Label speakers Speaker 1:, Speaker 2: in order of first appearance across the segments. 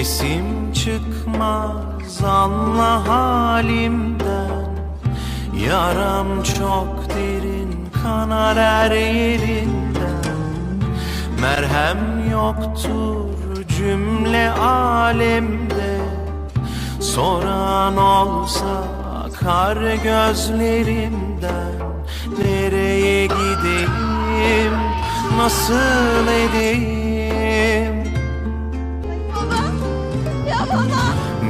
Speaker 1: Sesim çıkmaz anla halimden. Yaram çok derin kanar her yerinden. Merhem yoktur cümle alemde. Soran olsa kar gözlerimden. Nereye gideyim nasıl edeyim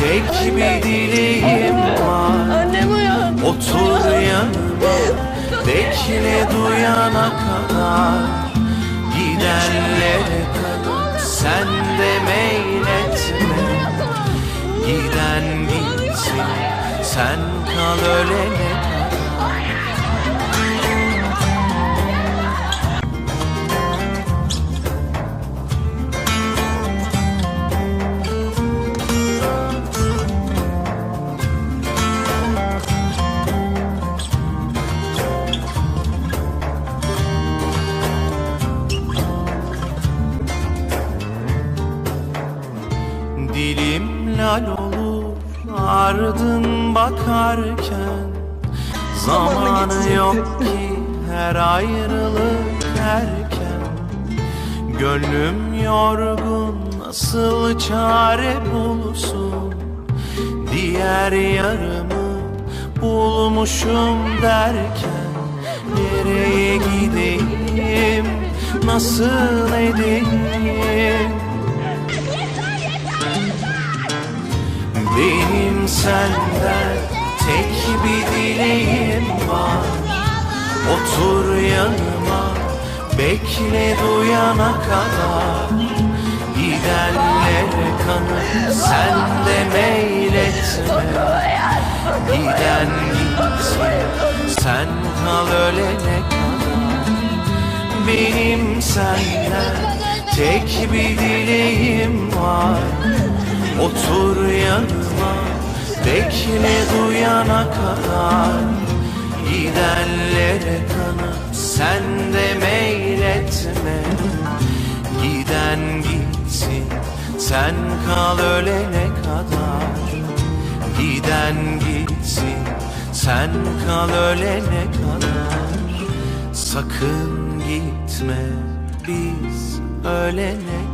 Speaker 1: tek bir dileğim var.
Speaker 2: Annem uyan.
Speaker 1: Otur yanıma Bekle duyana kadar. Gidenlere kadar. Sen de meyletme. Giden gitsin. Sen kal ölene Dilim lal olur ardın bakarken Zamanı yok ki her ayrılık erken. Gönlüm yorgun nasıl çare bulsun? Diğer yarımı bulmuşum derken Nereye gideyim nasıl edeyim Benim senden tek bir dileğim var. Otur yanıma bekle duyana kadar. Gidenlere kanıp sen de meyletme. Giden gitsin sen kal ölene kadar. Benim senden tek bir dileğim var. Otur yanıma bekle duyana kadar Gidenlere kanıp sen de meyletme Giden gitsin. Sen kal ölene kadar Giden gitsin. Sen kal ölene kadar Sakın gitme biz ölene